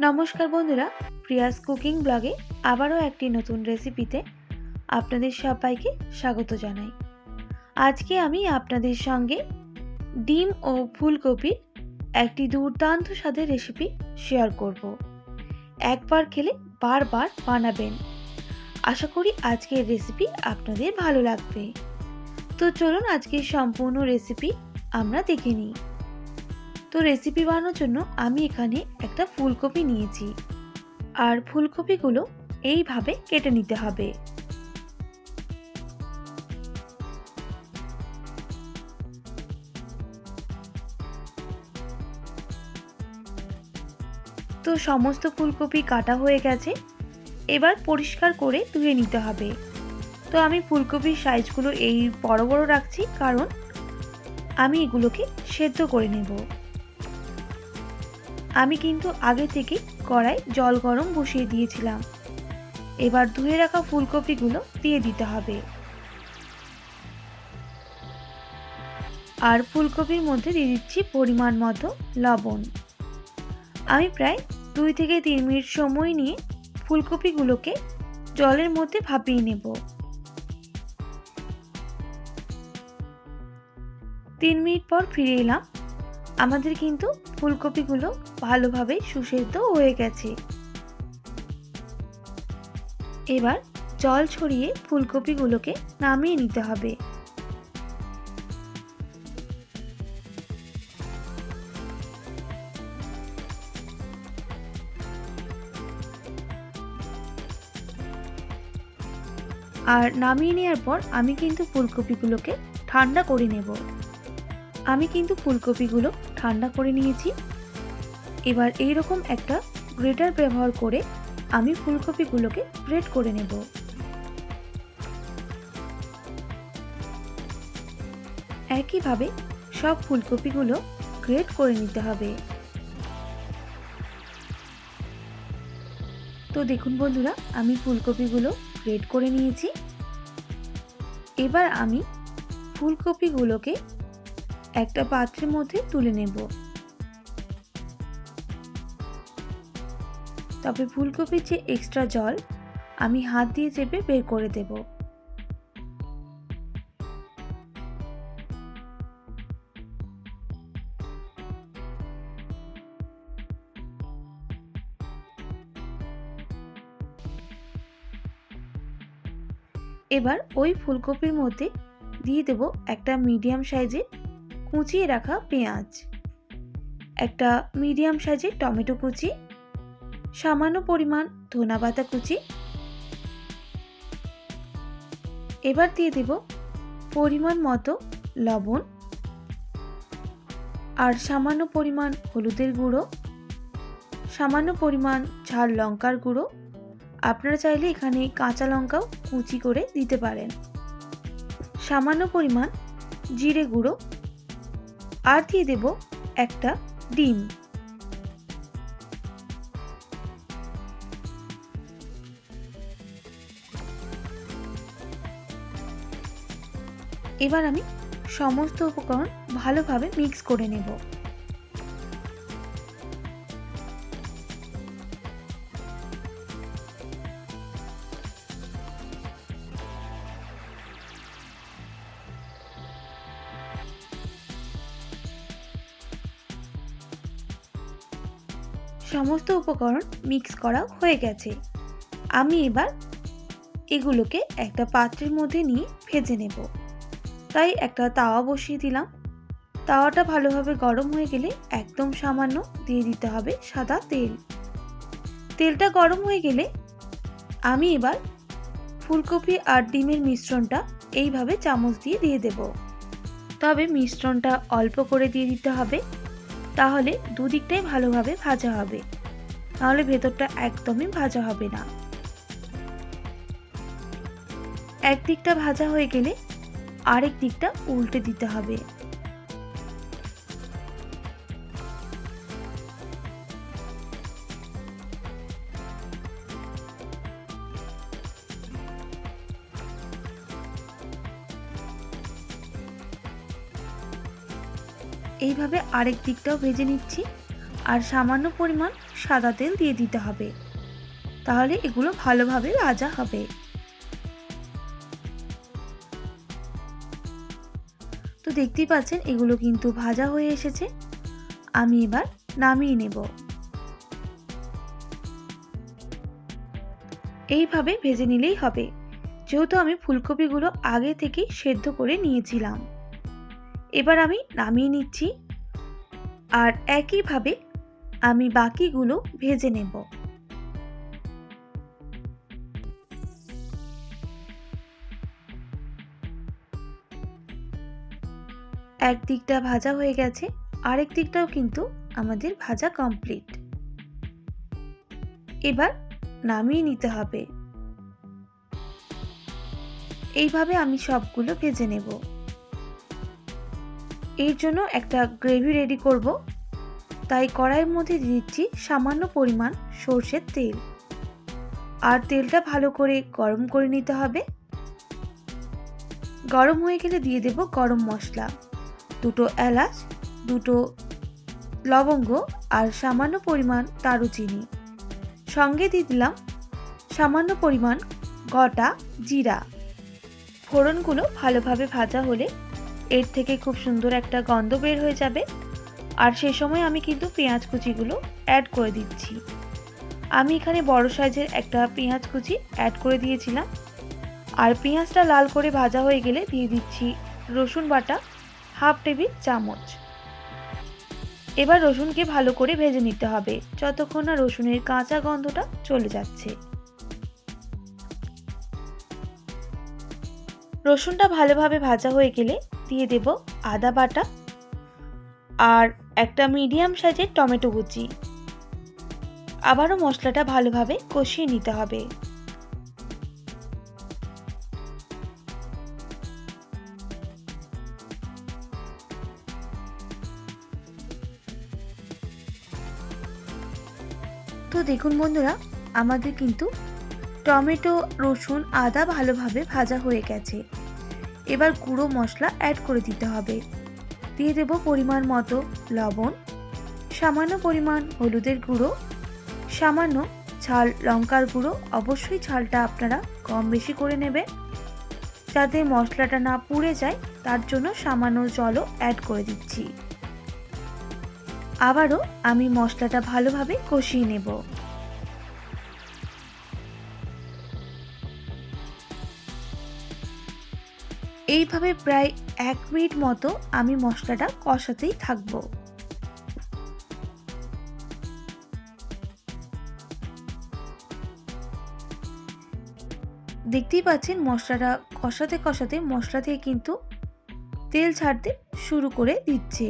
নমস্কার বন্ধুরা, Prius cooking ব্লগে আবারও একটি নতুন রেসিপিতে আপনাদের সবাইকে স্বাগত জানাই। আজকে আমি আপনাদের সঙ্গে ডিম ও ফুলকপির একটি দুর্দান্ত স্বাদের রেসিপি শেয়ার করব। একবার খেলে বারবার বানাবেন। আশা করি আজকের রেসিপি আপনাদের ভালো লাগবে। তো চলুন আজকের সম্পূর্ণ রেসিপি আমরা দেখে নিই। তো রেসিপি বানানোর জন্য আমি এখানে একটা ফুলকপি নিয়েছি। আর ফুলকপিগুলো এইভাবে কেটে নিতে হবে। তো সমস্ত ফুলকপি কাটা হয়ে গেছে। এবার পরিষ্কার করে ধুয়ে নিতে হবে। তো আমি ফুলকপির সাইজগুলো এই বড় বড় রাখছি, কারণ আমি এগুলোকে সেদ্ধ করে নেব। আমি কিন্তু আগে থেকে কড়াই জল গরম বসিয়ে দিয়েছিলাম। এবার ধুয়ে রাখা ফুলকপিগুলো দিয়ে দিতে হবে। আর ফুলকপির মধ্যে দিয়ে দিচ্ছি পরিমাণ মতো লবণ। আমি প্রায় দুই থেকে তিন মিনিট সময় নিয়ে ফুলকপিগুলোকে জলের মধ্যে ভাপিয়ে নেব। তিন মিনিট পর ফিরে এলাম আমাদের কিন্তু ফুলকপিগুলো ভালোভাবে সুসেদ্ধ হয়ে গেছে। এবার জল ছড়িয়ে ফুলকপিগুলোকে নামিয়ে নিতে হবে। আর নামিয়ে নেওয়ার পর আমি কিন্তু ফুলকপিগুলোকে ঠান্ডা করে নেব। আমি কিন্তু ফুলকপিগুলো ঠান্ডা করে নিয়েছি। এবার এই রকম একটা গ্রেটার ব্যবহার করে আমি ফুলকপিগুলোকে গ্রেট করে নেব। একইভাবে সব ফুলকপিগুলো গ্রেট করে নিতে হবে। তো দেখুন বন্ধুরা, আমি ফুলকপিগুলো গ্রেট করে নিয়েছি। এবার আমি ফুলকপিগুলোকে একটা পাত্রের মধ্যে তুলে নেব। তবে ফুলকপির যে এক্সট্রা জল, আমি হাত দিয়ে চেপে বের করে দেব। এবার ওই ফুলকপির মধ্যে দিয়ে দেব একটা মিডিয়াম সাইজের কুচিয়ে রাখা পেঁয়াজ। একটা মিডিয়াম সাইজের টমেটো কুচি, সামান্য পরিমাণ ধনা পাতা কুচি। এবার দিয়ে দেব পরিমাণ মতো লবণ আর সামান্য পরিমাণ হলুদের গুঁড়ো, সামান্য পরিমাণ ঝাল লঙ্কার গুঁড়ো। আপনারা চাইলে এখানে কাঁচা লঙ্কাও কুচি করে দিতে পারেন। সামান্য পরিমাণ জিরে গুঁড়ো। আর দিয়ে দেব একটা ডিম। এবার আমি সমস্ত উপকরণ ভালোভাবে মিক্স করে নেব। সমস্ত উপকরণ মিক্স করা হয়ে গেছে। আমি এবার এগুলোকে একটা পাত্রের মধ্যে নিয়ে ভেজে নেব। তাই একটা তাওয়া বসিয়ে দিলাম। তাওয়াটা ভালোভাবে গরম হয়ে গেলে একদম সামান্য দিয়ে দিতে হবে সাদা তেল। তেলটা গরম হয়ে গেলে আমি এবার ফুলকপি আর ডিমের মিশ্রণটা এইভাবে চামচ দিয়ে দিয়ে দেব। তবে মিশ্রণটা অল্প করে দিয়ে দিতে হবে। তাহলে দুদিকটাই ভালোভাবে ভাজা হবে। নাহলে ভেতরটা একদমই ভাজা হবে না। একদিকটা ভাজা হয়ে গেলে আরেক দিকটা উল্টে দিতে হবে। এইভাবে আরেক দিকটাও ভেজে নিচ্ছি আর সামান্য পরিমাণ সাদা তেল দিয়ে দিতে হবে। তাহলে এগুলো ভালোভাবে ভাজা হবে। তো দেখতেই পাচ্ছেন এগুলো কিন্তু ভাজা হয়ে এসেছে। আমি এবার নামিয়ে নেব। এইভাবে ভেজে নিলেই হবে। যেহেতু আমি ফুলকপিগুলো আগে থেকেই সেদ্ধ করে নিয়েছিলাম। এবার আমি নামিয়ে নিচ্ছি। আর একইভাবে আমি বাকিগুলো ভেজে নেব। এক দিকটা ভাজা হয়ে গেছে, আরেক দিকটাও কিন্তু আমাদের ভাজা কমপ্লিট। এবার নামিয়ে নিতে হবে। এইভাবে আমি সবগুলো ভেজে নেব। এর জন্য একটা গ্রেভি রেডি করব। তাই কড়াইয়ের মধ্যে দিচ্ছি সামান্য পরিমাণ সর্ষের তেল। আর তেলটা ভালো করে গরম করে নিতে হবে। গরম হয়ে গেলে দিয়ে দেব গরম মশলা। দুটো এলাচ, দুটো লবঙ্গ আর সামান্য পরিমাণ দারুচিনি। সঙ্গে দিয়ে দিলাম সামান্য পরিমাণ গোটা জিরা। ফোড়নগুলো ভালোভাবে ভাজা হলে এর থেকে খুব সুন্দর একটা গন্ধ বের হয়ে যাবে। আর সেই সময় আমি কিন্তু পেঁয়াজ কুচিগুলো অ্যাড করে দিচ্ছি। আমি এখানে বড় সাইজের একটা পেঁয়াজ কুচি অ্যাড করে দিয়েছিলাম। আর পেঁয়াজটা লাল করে ভাজা হয়ে গেলে দিয়ে দিচ্ছি রসুন বাটা, হাফ টেবিল চামচ। এবার রসুনকে ভালো করে ভেজে নিতে হবে, যতক্ষণ না রসুনের কাঁচা গন্ধটা চলে যাচ্ছে। রসুনটা ভালোভাবে ভাজা হয়ে গেলে দিয়ে দেব আদা বাটা আর একটা মিডিয়াম সাইজের টমেটো কুচি। আবারও মশলাটা ভালোভাবে কষিয়ে নিতে হবে। তো দেখুন বন্ধুরা, আমাদের কিন্তু টমেটো, রসুন, আদা ভালোভাবে ভাজা হয়ে গেছে। এবার গুঁড়ো মশলা অ্যাড করে দিতে হবে। দিয়ে দেব পরিমাণ মতো লবণ, সামান্য পরিমাণ হলুদের গুঁড়ো, সামান্য ঝাল লঙ্কার গুঁড়ো, অবশ্যই ঝালটা আপনারা কম বেশি করে নেবেন যাতে মশলাটা না পুড়ে যায়, তার জন্য সামান্য জলও অ্যাড করে দিচ্ছি। আবারও আমি মশলাটা ভালোভাবে কষিয়ে নেব। এইভাবে প্রায় এক মিনিট মতো আমি মশলাটা কষাতেই থাকব। দেখতেই পাচ্ছেন মশলাটা কষাতে কষাতে মশলা থেকে কিন্তু তেল ছাড়তে শুরু করে দিচ্ছে।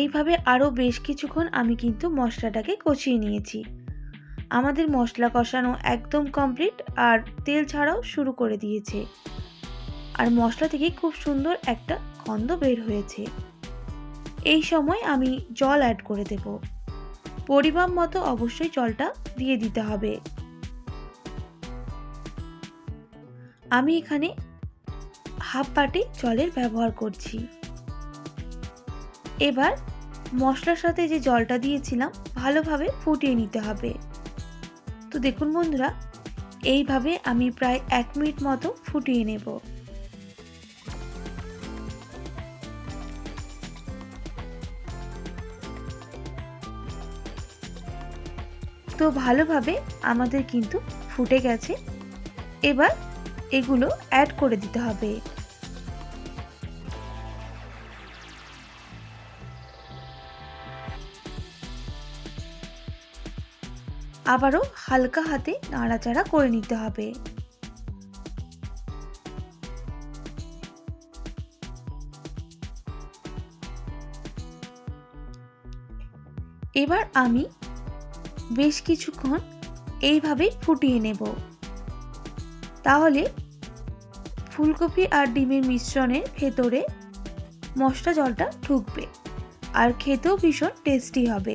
এইভাবে আরও বেশ কিছুক্ষণ আমি কিন্তু মশলাটাকে কষিয়ে নিয়েছি। আমাদের মশলা কষানো একদম কমপ্লিট আর তেল ছাড়াও শুরু করে দিয়েছে। আর মশলা থেকে খুব সুন্দর একটা গন্ধ বের হয়েছে। এই সময় আমি জল অ্যাড করে দেব। পরিমাণ মতো অবশ্যই জলটা দিয়ে দিতে হবে। আমি এখানে হাফ বাটি জলের ব্যবহার করছি। এবার মশলার সাথে যে জলটা দিয়েছিলাম, ভালোভাবে ফুটিয়ে নিতে হবে। তো দেখুন বন্ধুরা, এইভাবে আমি প্রায় এক মিনিট মতো ফুটিয়ে নেব। তো ভালোভাবে আমাদের কিন্তু ফুটে গেছে। এবার এগুলো অ্যাড করে দিতে হবে। আবারও হালকা হাতে নাড়াচাড়া করে নিতে হবে। এবার আমি বেশ কিছুক্ষণ এইভাবেই ফুটিয়ে নেব। তাহলে ফুলকপি আর ডিমের মিশ্রণের ভেতরে মশলা জলটা ঢুকবে, আর খেতেও ভীষণ টেস্টি হবে।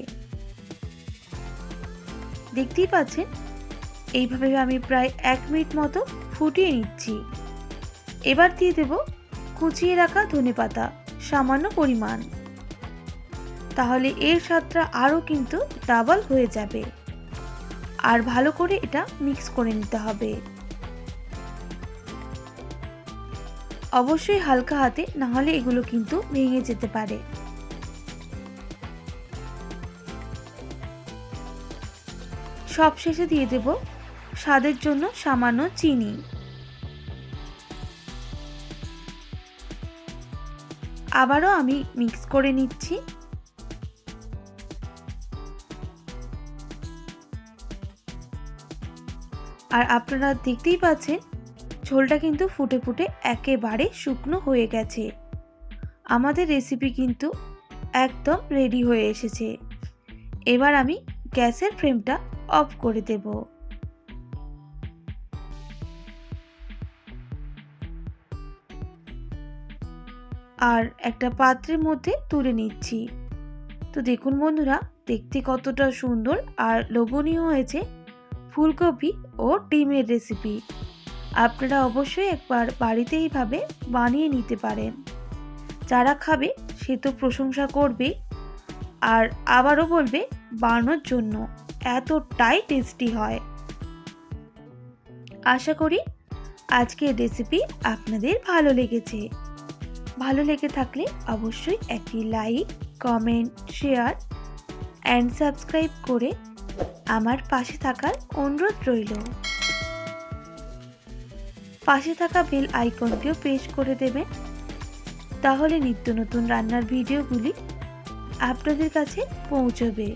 দেখতেই পাচ্ছেন? এইভাবে আমি প্রায় এক মিনিট মতো ফুটিয়ে নিচ্ছি। এবার দিয়ে দেব কুচিয়ে রাখা ধনেপাতা সামান্য পরিমাণ। তাহলে এর স্বাদটা আরও কিন্তু ডাবল হয়ে যাবে। আর ভালো করে এটা মিক্স করে নিতে হবে। অবশ্যই হালকা হাতে, নাহলে এগুলো কিন্তু ভেঙে যেতে পারে। সব শেষে দিয়ে দেব স্বাদের জন্য সামান্য চিনি। আবারও আমি মিক্স করে নিচ্ছি। আর আপনারা দেখতেই পাচ্ছেন, ঝোলটা কিন্তু ফুটে ফুটে একেবারে শুকনো হয়ে গেছে। আমাদের রেসিপি কিন্তু একদম রেডি হয়ে এসেছে। এবার আমি গ্যাসের ফ্লেমটা অফ করে দেব। আর একটা পাত্রের মধ্যে তুলে নিচ্ছি। তো দেখুন বন্ধুরা, দেখতে কতটা সুন্দর আর লোভনীয় হয়েছে ফুলকপি ও ডিমের রেসিপি আপনারা অবশ্যই একবার বাড়িতে এইভাবে বানিয়ে নিতে পারেন। যারা খাবে, সে তো প্রশংসা করবে আর আবারও বলবে, বানানোর জন্য। এতটাই টেস্টি হয়। আশা করি আজকের রেসিপি আপনাদের ভালো লেগেছে। ভালো লেগে থাকলে অবশ্যই একটি like comment share and subscribe করে আমার পাশে থাকার অনুরোধ রইল। পাশে থাকা বেল আইকনটিও প্রেস করে দেবেন। তাহলে নিত্য নতুন রান্নার ভিডিওগুলি আপনাদের কাছে পৌঁছবে।